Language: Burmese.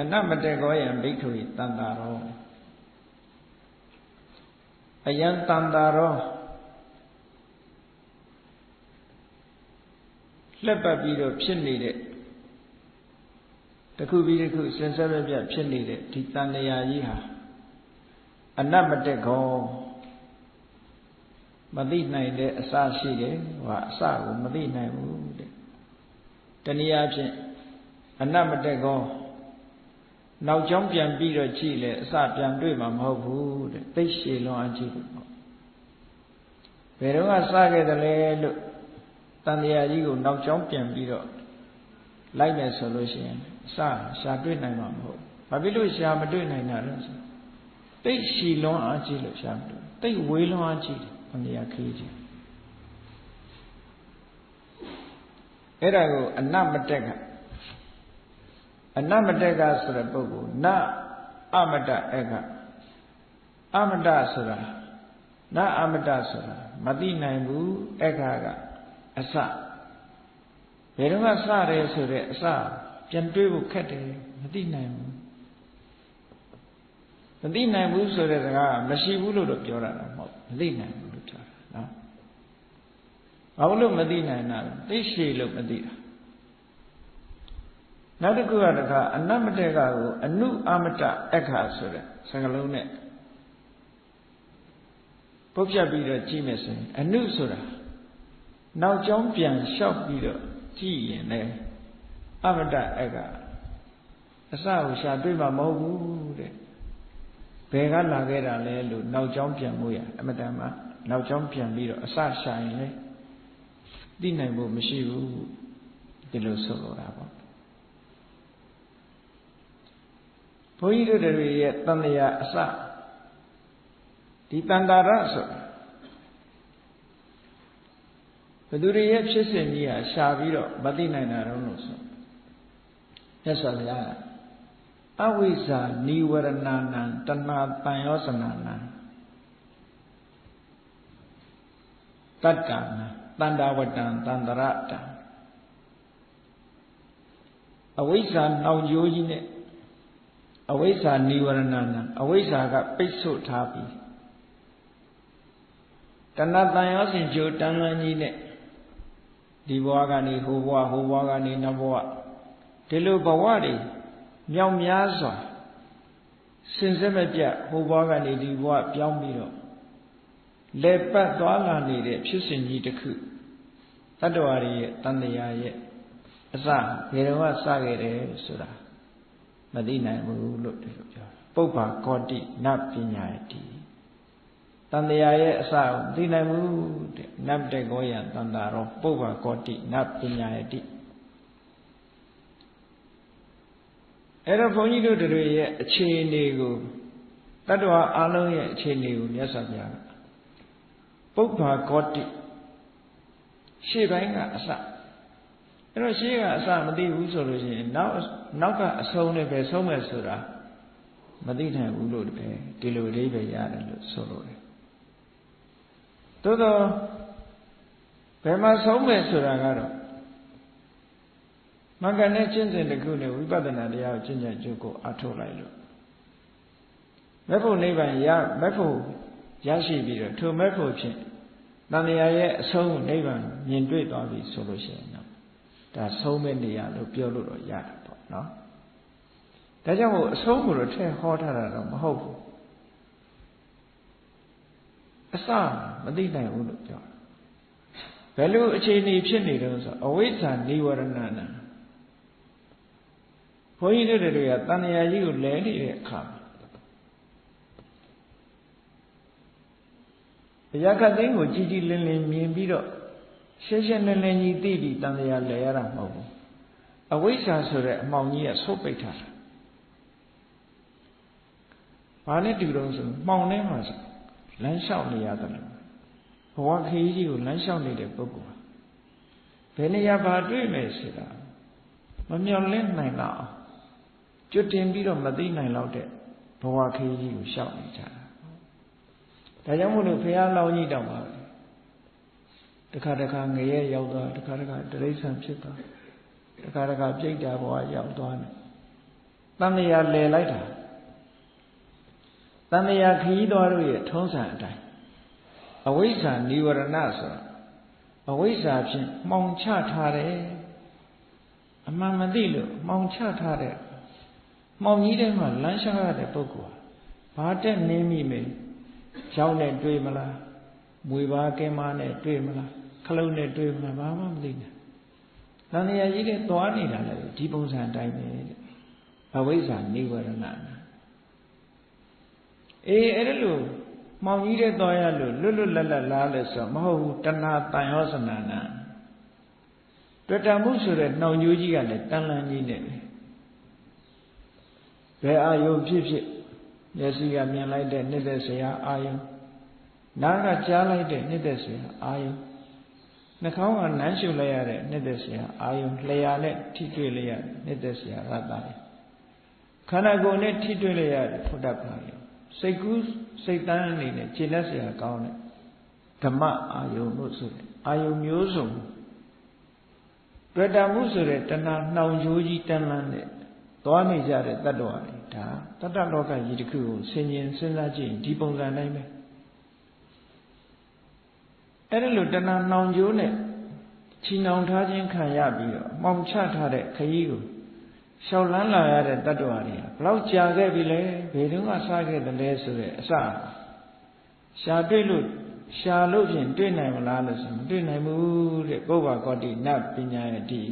အနမတေကောယံဘိက္ခုတန်တာရောအယံတန်တာရောလက်ပတ်ပြီးတော့ဖြစ်နေတဲ့တခုပြီးတခုစင်ဆက်ပြဖြစ်နေတဲ့ဒီတန်လျာကြီးဟာအနမတက်ခောမသိနိုင်တဲ့အစရှိတယ်ဟိုအစကိုမသိနိုင်ဘူးတဲ့တနည်းအားဖြင့်အနမတက်ကော နောက်ကျောင်းပြန်ပြီးတော့ကြည့်လေအစပြန်တွေ့မှာမဟုတ်ဘူးတဲ့သိရှည်လွန်အကြည့်ပေါ့ဘယ်တော့ကစခဲ့တယ်လဲလို့တန်တရားကြီးကိုနောက်ကျောင်းပြန်ပြီးတော့လိုက်မယ်ဆိုလို့ရှိရင်အစရှာတွေ့နိုင်မှာမဟုတ်ဘာဖြစ်လို့ရှာမတွေ့နိုင်တာလဲဆိုသိရှည်လွန်အကြည့်လို့ရှာမတွေ့သိဝေးလွန်အကြည့်တန်တရားခီးကြည့်အဲ့ဒါကိုအနမတက်က အနမတက်ကဆိုတဲ့ပုဂ္ဂိုလ်နအမတအကအမတဆိုတာနအမတဆိုတာမသိနိုင်ဘူးအခါကအစဘယ်တော့မှစတယ်ဆိုတဲ့အစပြန်တွေးဖို့ခက်တယ်မသိနိုင်ဘူးမသိနိုင်ဘူးဆိုတဲ့စကားမရှိဘူးလို့တော့ပြောတာမဟုတ်မသိနိုင်ဘူးလို့ပြောတာနော်ဘာလို့မသိနိုင်တာလဲသိရှိလို့မသိတာ နောက်တစ်ခုကတခါအနမတေကကိုအနုအမတအခါဆိုတဲ့စကားလုံးနဲ့ပုတ်ပြတ်ပြီးတော့ကြည့်မယ်ဆိုရင်အနုဆိုတာနောက်ကျောင်းပြန်လျှောက်ပြီးတော့ကြည့်ရင်လည်းအမတအခါအစကိုရှာတွေ့မှာမဟုတ်ဘူးတဲ့ဘယ်ကလာခဲ့တာလဲလို့နောက်ကျောင်းပြန်လို့ရအမတန်မှနောက်ကျောင်းပြန်ပြီးတော့အစရှာရင်လည်းသိနိုင်ဖို့မရှိဘူးဒီလိုဆိုလိုတာပေါ့ ဘုန်းကြီးတို့တွေရဲ့တန်လျာအစဒီတန်တာရဆိုတာဘသူတွေရဲ့ဖြစ်စဉ်ကြီးဟာရှာပြီးတော့မသိနိုင်တာတော့လို့ဆိုမြတ်စွာဘုရားအဝိဇ္ဇာနိဝရဏနံတဏှာတန်ရောစနာနံတတ္တနာတန္တာဝတ္တံတန္တရတံအဝိဇ္ဇာနှောင်ကြိုးကြီးနဲ့ အဝိဇ္ဇာနိဝရဏနာအဝိဇ္ဇာကပိတ်ဆို့ထားပြီးတဏ္ဍတန်ရောစဉ်ကြိုတန်လန်းကြီးနဲ့ဒီဘဝကနေဟိုဘဝဟိုဘဝကနေနောက်ဘဝဒီလိုဘဝတွေမြောက်များစွာစင်စစ်မပြတ်ဟိုဘဝကနေဒီဘဝပြောင်းပြီးတော့လက်ပတ်သွားလာနေတဲ့ဖြစ်စဉ်ကြီးတစ်ခုတတ္တဝါတွေရဲ့တန်တရားရဲ့အစဘယ်တော့စခဲ့တယ်ဆိုတာ မသိနိုင်ဘူးလို့ဒီလိုပြောပုပ္ပါကောတိနပညာတိတန်တရားရဲ့အစကိုသိနိုင်ဘူးတဲ့နတ်တေကောယံတန်တာရောပုပ္ပါကောတိနပညာတိအဲ့တော့ဘုန်းကြီးတို့တွေရဲ့အခြေအနေကိုတတ္တဝါအလုံးရဲ့အခြေအနေကိုမြတ်စွာဘုရားပုပ္ပါကောတိရှေ့ပိုင်းကအစ အဲ့တော့ရှေ့ကအစမသိဘူးဆိုလို့ရှိရင်နောက်နောက်ကအဆုံးနဲ့ပဲဆုံးမယ်ဆိုတာမသိနိုင်ဘူးလို့ပဲဒီလိုလေးပဲရတယ်လို့ဆိုလို့တယ်သို့တော့ဘယ်မှာဆုံးမယ်ဆိုတာကတော့မင်္ဂနဲ့ကျင့်စဉ်တစ်ခုနဲ့ဝိပဿနာတရားကိုကျင့်ကြံကြိုးကိုအထုတ်လိုက်လို့မဲ့ဖို့နိဗ္ဗာန်ရမဲ့ဖို့ရရှိပြီးတော့ထိုမဲ့ဖို့ဖြင့်တဏှာရဲ့အဆုံးနိဗ္ဗာန်မြင်တွေ့သွားပြီဆိုလို့ရှိရင်တော့ ဒါဆုံးမဲ့နေရလို့ပြောလို့တော့ရတယ်ပေါ့နော်ဒါကြောင့်မို့အဆုံးကိုတော့ထည့်ဟောထားတာတော့မဟုတ်ဘူးအစမသိနိုင်ဘူးလို့ပြောဘယ်လိုအခြေအနေဖြစ်နေတော့ဆိုအဝိဇ္ဇာနိဝရဏနာဘုန်းကြီးတို့တွေကတဏှာကြီးကိုလဲနေတဲ့အခါဘုရားကသိန်းကိုကြည်ကြည်လင်လင်မြင်ပြီးတော့ ရှင်းရှင်းလင်းလင်းကြီးသိပြီးတန်တရားလဲရတာမဟုတ်ဘူးအဝိဇ္ဇာဆိုတဲ့အမှောင်ကြီးကဆုတ်ပိတ်ထားတာဘာနဲ့တူတော့ဆိုမှောင်ထဲမှာဆိုလမ်းလျှောက်နေရတယ်လို့ဘဝခရီးကြီးကိုလမ်းလျှောက်နေတဲ့ပုဂ္ဂိုလ်ဘယ်နေရာဘာတွေ့မယ်ဆိုတာမမျော်လင့်နိုင်တော့ကျွတ်တင်ပြီးတော့မသိနိုင်တော့တဲ့ဘဝခရီးကြီးကိုလျှောက်နေကြတာဒါကြောင့်မို့လို့ဘုရားလောင်းကြီးတောင်ပါ တခါတခါငရဲရောက်သွားတခါတခါတရိษံဖြစ်သွားတခါတခါပြိတ္တာဘဝရောက်သွားတယ်တန်မြာလဲလိုက်တာတန်မြာခရီးသွားတို့ရဲ့ထုံးစံအတိုင်းအဝိဇ္ဇာនិဝရဏဆိုတာအဝိဇ္ဇာဖြင့်မှောင်ချထားတယ်အမှန်မသိလို့မှောင်ချထားတဲ့မှောင်ကြီးထဲမှာလမ်းလျှောက်ရတဲ့ပုဂ္ဂိုလ်ဟာဘာတက်နင်းမိမေကြောင်းနဲ့တွေ့မလားမွေပါကင်းမနဲ့တွေ့မလား ခလုတ်နဲ့တွေ့မလားဘာမှမသိဘူး။တန်ရာကြီးတဲ့သွားနေတာလည်းဒီပုံစံအတိုင်းပဲတဲ့အဝိဇ္ဇာနိဝရဏနာအေးအဲ့ဒါလို့မှောင်ကြီးတဲ့သွားရလို့လွတ်လွတ်လပ်လပ်လားလဲဆိုမဟုတ်ဘူးတဏှာတန်ရောစနာနာတွေ့တမှုဆိုတဲ့နှောင်ကြိုးကြီးကလည်းတန်လန်းကြီးနဲ့ပဲဘယ်အာယုဖြစ်ဖြစ်မျက်စိကမြင်လိုက်တဲ့နှစ်သက်စရာအာယုနားကကြားလိုက်တဲ့နှစ်သက်စရာအာယု နှာခေါင်းကနမ်းရှုလိုက်ရတဲ့နှစ်သက်စရာအာယုလျှာနဲ့ထိတွေ့လိုက်ရတဲ့နှစ်သက်စရာရတ္တတွေခန္ဓာကိုယ်နဲ့ထိတွေ့လိုက်ရတဲ့ဖုဒ္ဓဘာယုစိတ်ကူးစိတ်တန်းအနေနဲ့ခြေလက်စရာကောင်းတဲ့ဓမ္မအာယုလို့ဆိုတဲ့အာယုမျိုးစုံတွေ့တာမှုဆိုတဲ့တဏှာနှောင်ကြိုးကြီးတန်းလန်းတဲ့သွားနေကြတဲ့တတ္တဝါတွေဒါတတ္တလောကကြီးတစ်ခုကိုဆင်ញင်စဉ်းစားကြည့်ရင်ဒီပုံစံတိုင်းပဲ အဲ့ဒါလို့တဏှာနှောင်ကြိုးနဲ့ချီနှောင်ထားခြင်းခံရပြီးတော့မှောင်ချထားတဲ့ခရီးကိုရှောက်လန်းလာရတဲ့တတ္တဝါတွေကဘလောက်ကြာခဲ့ပြီလဲဘယ်တော့မှစားခဲ့တယ်လဲဆိုတဲ့အစရှာတွေ့လို့ရှာလို့ဖြင့်တွေ့နိုင်မလားလို့ဆိုမတွေ့နိုင်ဘူးတဲ့ပုဗ္ဗကောတိနတ်ပညာရဲ့ဒီ